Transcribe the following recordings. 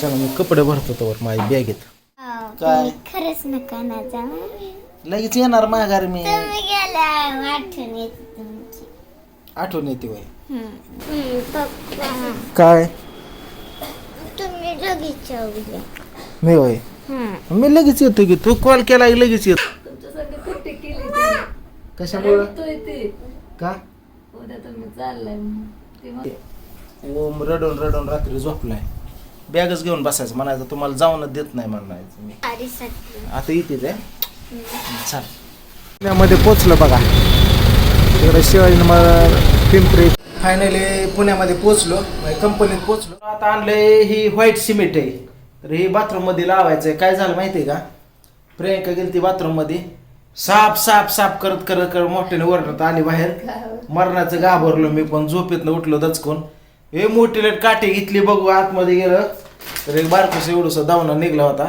चला मी कपडे भरतो तर माझ्या बॅगेत काय? खरंच नका ना जाऊ. लगेच येणार माघारी मी. तुम्ही गेला आठवण येते तुमची. आठवण येते वय हम्म. हम्म, पप्पा. काय? तुम्ही लगेच येऊ मी वय हम्म. मी लगेच येतो की तू कॉल केला की लगेच येतो. तुमच्यासाठी कुठे केली तिने? कशामुळं? ते. का? उद्या तुम्ही चाललाय म्हणून. ते म्हण- ओम रडून रडून रात्री झोपलाय. बॅगच घेऊन बसायचं म्हणायचं तुम्हाला जाऊनच देत नाही म्हणायचं मी. आता येते ते. चाल. पुण्यामध्ये पोचलं बघा. तिकडे शिवाजी महाराज पिंपरी. फायनली पुण्यामध्ये पोचलो कंपनीत पोचलो आता आणलंय ही व्हाईट सिमेंट आहे. तर ही बाथरूममध्ये लावायचं आहे काय झालं माहिती आहे का? प्रियंका गेली ती बाथरूममध्ये. साप साप साप करत करत करत मोठ्याने ओरडत आली बाहेर. मरणाचं घाबरलो मी पण. झोपेतनं उठलो दचकून. हे मोठी लेट काठी घेतली बघू आतमध्ये गेलं. तर एक बारकस एवढस दावणा निघला होता.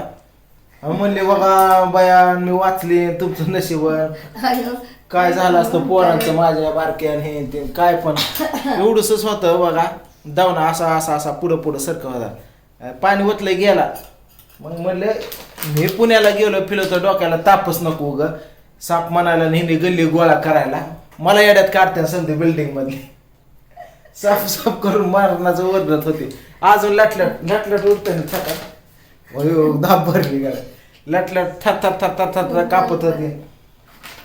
म्हणले बघा बयान मी वाचली तुमचं नशीबन अयो, काय झालं असतं पोरांचं माझ्या बारक्यान हे ते काय पण. एवढंच होतं बघा. दावणा असा असा असा पुढं पुढं सरकं होता. पाणी ओतलं गेला. मग म्हणले मी पुण्याला गेलो फिरलो तर डोक्याला तापच नको ग. साप म्हणायला नेहमी गल्ली गोळा करायला. मला येड्यात काढते समजा बिल्डिंग मधली. साफ साफ करून मारण्याचं ओरडत होते. अजून लटलट लटलट छातात अयो धाप भरली गाड्या. लटलट थर थर थर थर थर कापत होते.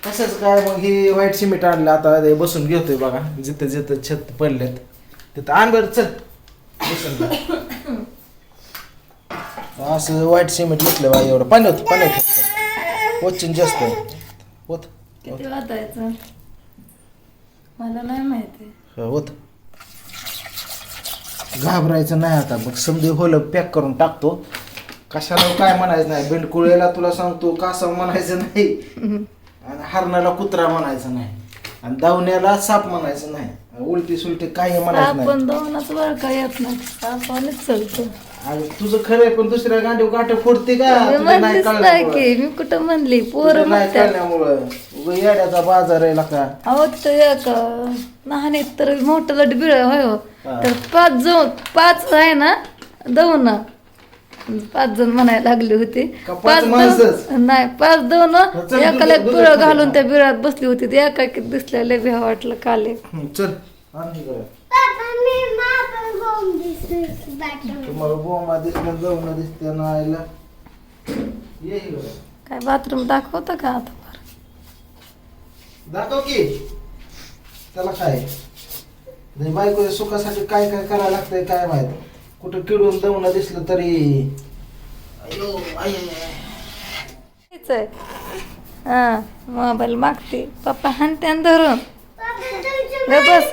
तसंच काय मग ही व्हाईट सिमेंट आणलं आता ते बसून घेतोय बघा. जिथं जिथं छत पडलेत तिथं. आण बरं चल. बसून. असं व्हाईट सिमेंट घेतलं बा एवढं. पाणी होतं पाणी होतं. वचन जास्त. होत किती वाटायचं? मला नाही माहिती. होत. घाबरायचं नाही आता. मग समजे होलं पॅक करून टाकतो. कशाला काय म्हणायचं नाही. बेंडकुळेला तुला सांगतो कासव म्हणायचं नाही. आणि हरणाला कुत्रा म्हणायचं नाही. आणि दावण्याला साप म्हणायचं नाही. उलटी सुलटी काही म्हणायचं नाही. आपण दोनच वर काय येत नाही. आपणच चालतो. तुझं खरं आहे पण दुसऱ्या गांडीव गाठ फोडते का? मी तुला नाही म्हणलीच नाही कळल्यामुळं. की मी कुठं म्हणली? तुला पोरं नाही म्हणतात. कळल्यामुळं. उगा येड्याचा बाजार आहे का अहो तर एक एक तर मोठं लट बिळ होय हो. हा. तर पाच जाऊन पाच आहे ना दोन. पाच जण म्हणायला लागले होते. का पाच माणसंच? नाही पाच दोन चल, एकाला एक दूध- बिळ दूध घालून. त्या बिळात बसली होती. ते एका एक दिसलेलं भ्या वाटलं काले. हं, चल. तुम्हाला बोमा दिसलं जाऊन दिसते ना आईला ये इकडं. काय बाथरूम दाखवतं का आता फार? दाखव की त्याला काय नाही बायको सुखासाठी काय काय करायला लागतंय काय माहीत कुठं किडून दवणं दिसलं तरी अयो आय, आय, आय. तेच आहे हा मोबाईल मागते पप्पा हाणत्यान धरून बस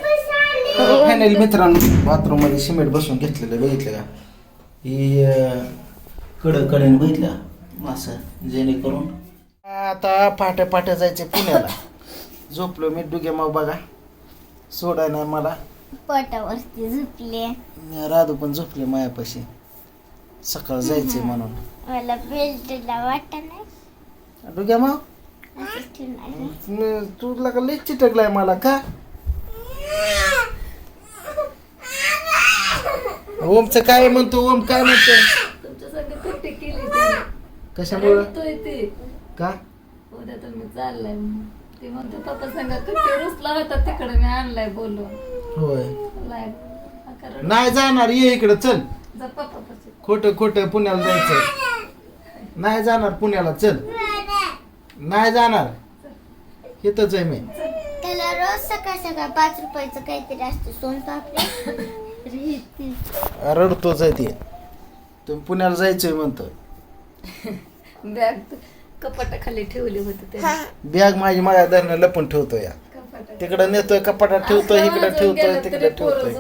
फायनली मित्रांनो बाथरूममध्ये सिमेंट बसून घेतलेलं बघितलं का? ही अं, कडं कडेने बघितलं? असं जेणेकरून. आता पाट्या पाट्या जायचे पुण्याला. झोपलो मी डुगे मग बघा. सोडाय नाही मला. पोटावरती झोपले. राधू पण झोपले मायापाशी. सकाळ जायचंय म्हणून. मला बेल्टला वाटत नाही. डुग्या मग तुला का लई चिटकलाय मला का? ओमचं काय म्हणतो ओम काय म्हणतो कुठे केली? कशामुळं रडतोय ते का उद्या तुम्ही चाललाय म्हणून. ते म्हणते पप्पा सांगा किती रुसला होता तिकडे मी आणलाय बोलून होय लाय. नका रडू. नाही जाणार ये इकडं चल जा पप्पापाशी. खोटं खोटं पुण्याला जायचं नाही जाणार पुण्याला चल नाही जाणार इथंच आहे मी त्याला रोज सकाळ सकाळ पाच रुपयाचं काहीतरी असतं सोनपापडी. रडतोच आहे ते. तुम्ही पुण्याला जायचंय म्हणतो बॅग कपाटाखाली ठेवली होती ते बॅग माझी माझ्या धरणं लपून ठेवतो या. तिकडं नेतोय कपाटात ठेवतोय इकडं ठेवतोय तिकडे ठेवतोय.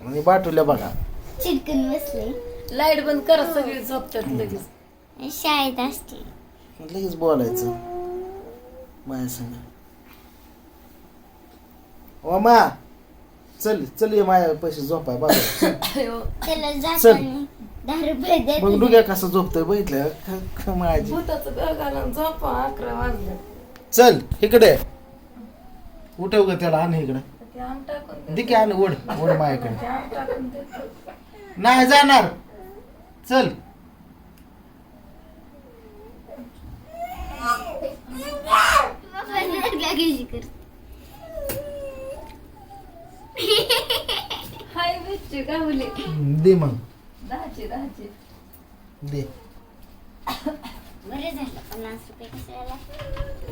आणि बाटूल्या बघा. चिटकून बसले. लाइट बंद करा सगळी झोपतात लगेच. शाळेत असते. लगेच बोलायचं. माझ्या संग. ओ मा. चल चल ये माझ्या पैसे झोपाय बाबा चल. अयो, त्याला चल. जाताना दहा रुपये मग डुग्या कसं झोपतोय बघितलं? ख- ख माझी. भूताचं घर घालून झोपा अकरा वाजले. चल इकडे. उठव ग त्याला आण इकडे. ते आम टाकून दे. दे की आलं ओढ ओढ माझ्याकडे. आम टाकून देतो. नाही जाणार. चल. हाय मिरची गावली दे मग. दहाची दहाची. दे. बरं झालं पन्नास रुपये कशाला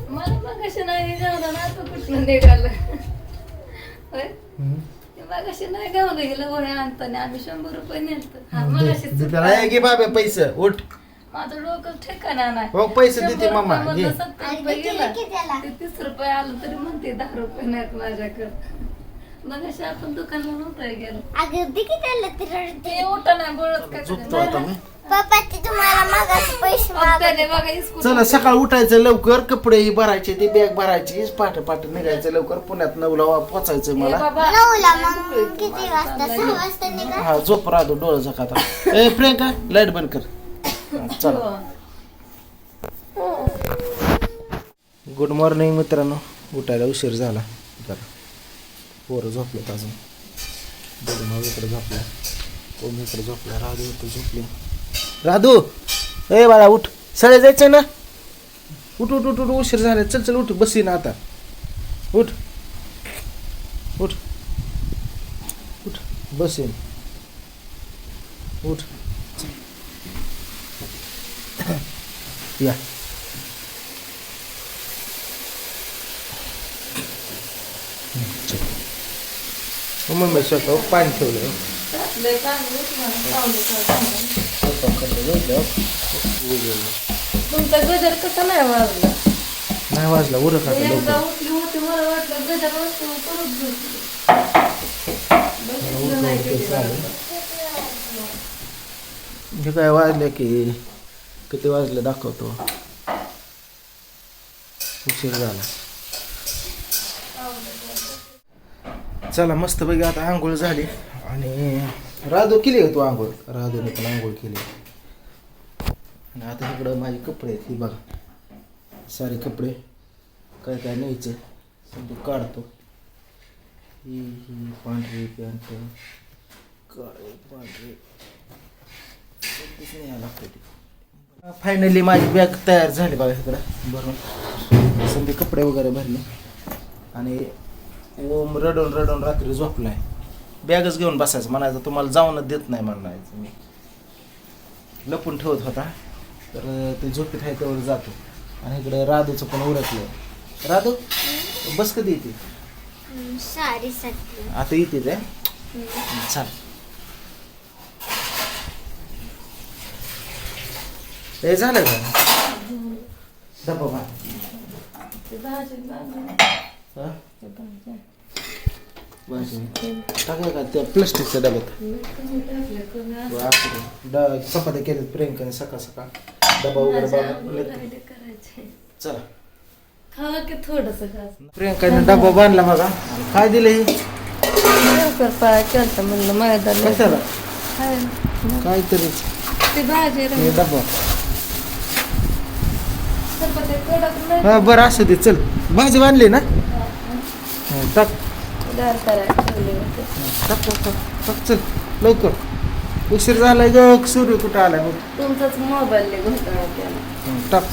मला मग कशी नाही गावलं ना तू कुठलं निघालं? होय? हम्म. ते मग कशी नाही गावलं गेलं वय आणताना. आम्ही शंभर रुपये नेलतो. हा दे. मग दे हे घे बाबा पैसे. उठ. माझं डोकं ठिकाणा नाही. हो पैसे देते मामा. घे. सत्तर रुपये गेला? ते तीस रुपये आलं तरी म्हणते दहा रुपये नाहीत माझ्याकडे. मग अशी आपण गेलो. अगं दे की त्याला ते ते रडते. उठा नाही बोलत का झोपतो आता मी. पप्पा ते तुम्हाला मागास पैसे मागत त्याने बघा इस्कूल चला सकाळ उठायचं लवकर कपडे भरायचे ती बॅग भरायची पाठ पाठ निघायचं लवकर पुण्यात नऊला पोचायचं मला. बाबा. नऊला मग किती वाजता? सहा वाजता निघा. हा झोप राहतो डोळं झकाता. ए प्रियंका लाइट बंद कर. हा, चला. गुड मॉर्निंग मित्रांनो. उठायला उशीर झाला. जरा. पोरं झोपलेत अजून. दोघं भाऊ इकडे झोपला कोण इकडे झोपला राधू इकडे झोपली. राधू! ए बाळा उठ. सळे जायचं ना? उठ उठ उठ उठ. उशीर झाले चल चल उठ. बसी ना आता. उठ. उठ. उठ. बसेन उठ. या. मम्मी स्वतः पाणी ठेवलं तुमचा गजर कसा नाही वाजला? नाही वाजला उरक. हे काय वाजले की किती वाजले दाखवतो. उशीर झाला. चला मस्त पैकी आता आंघोळ झाली. आणि राधू केली आहे तू आंघोळ? राधूने पण आंघोळ केली. आणि आता इकडं माझे कपडे आहेत ही बघा. सारे कपडे. काय काय न्यायचे? समजा काढतो. ही ही पांढरी पॅन्ट. काळे पांढरे. फायनली माझी बॅग तयार झाली बघा इकडं भरून. समजे कपडे वगैरे भरले. आणि ओम रडून रडून रात्री झोपलाय. बॅगच घेऊन बसायचं म्हणायचं तुम्हाला जाऊनच देत नाही म्हणायचं मी. लपून ठेवत होता. तर ते झोपीत आहे तेवढं जातो. आणि इकडं राधूचं पण उरकलं राधू बस कधी येते? साडी आता येते ते चाल. हे झालं का? डबा हा? टाकलं का त्या प्लास्टिकच्या डब्यात? चपात्या केल्यात प्रियंकाने सकाळ सकाळ. डबा वगैरे. चला. प्रियंकाने डबा बांधला बघा. काय दिलं हे? म्हणलं कशाला. काहीतरी. हे. डबा. हा बरं असं दे चल. भाजी बांधली ना? टाक. गार करायला ठेवले होते. टाक टाक टाक टाक. चल लवकर. उशीर झालाय ग सूर्य कुठं आलाय बघ. तुमचाच मोबाईल घोटाळा केला. हं, टाक.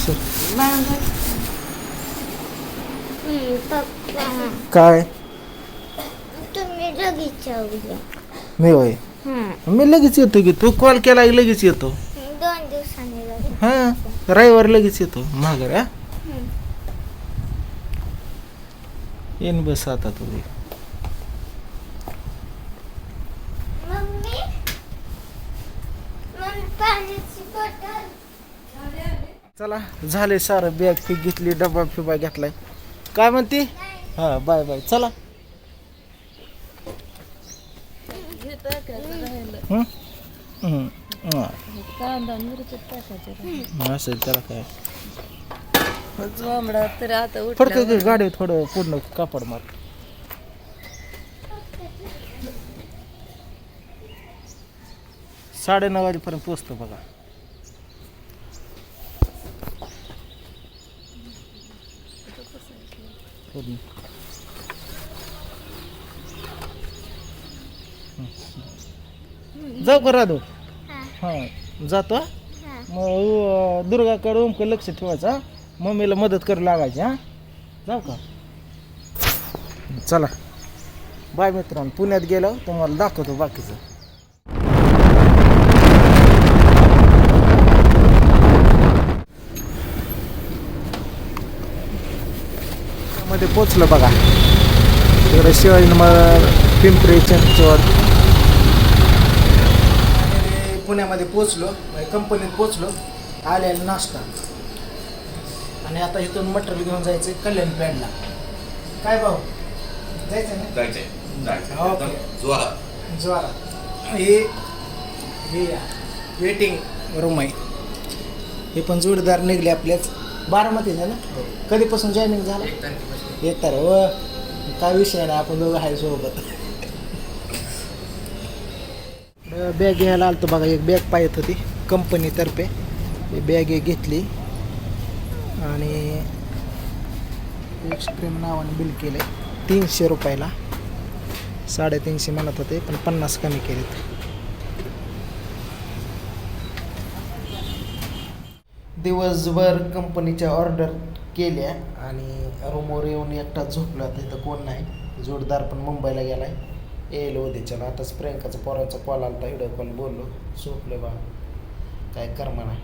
सर पप्पा काय? तुम्ही लगेच उद्या मी होय. हं. मी लगेच येतो की तू कॉल केला की लगेच येतो. दोन दिवसांनी लगेच हा रविवार लगेच येतो. माघार हा हं. येईन बस आता तू मम्मी मम्मी पाण्याची बॉटल चला झाले सारं बॅग फिक घेतली डबा फिबा घेतलाय काय म्हणते हा बाय बाय चला हे. हं? हं, हं. असं त्याला काय जोमडा तरी आता गाडी थोडं पूर्ण कापड मार. साडे नऊ वाजेपर्यंत पोचतो बघा. जाऊ का राधू? हा. हां जातो? मग दुर्गाकडे ओमकडे लक्ष ठेवायचं हा? मम्मीला मदत करू लागायची हा? जाऊ का? चला. बाय मित्रांनो पुण्यात गेलो तुम्हाला दाखवतो बाकीचं. मध्ये पोचलं बघा. तिकडे शिवाजी नंबर पिंपरी चिंचवड. आणि पुण्यामध्ये पोचलो म्हणजे कंपनीत पोचलो. आले नाश्ता. आणि आता इथून मटेरियल घेऊन जायचं कल्याण पॅडला काय भाऊ? जायचं ना? जायचंय. जायचंय. हा, ओके. एकदम जोरात. ज्वारा हे हे वेटिंग रूम आहे. हे पण जोडीदार निघले आपल्याच बारामती ना? कधीपासून जॉईनिंग झालं? एक तर व काय विषय नाही आपण दोघं आहे सोबत. बॅग घ्यायला आलतो बघा एक बॅग पाहत होती. कंपनीतर्फे. ही बॅग घेतली. आणि एक्सट्रीम नावाने बिल केलं आहे तीनशे रुपयाला. साडेतीनशे म्हणत होते पण पन्नास कमी केलेत. दिवसभर कंपनीच्या ऑर्डर केल्या आणि रूमवर येऊन एकटा झोपला इथं कोण नाही. जोडदार पण मुंबईला गेलाय. येईल उद्याच्याला आताच प्रियंकाचा पोरांचा कॉल आला व्हिडिओ कॉल बोललो. झोपले बा. काय कर म्हणा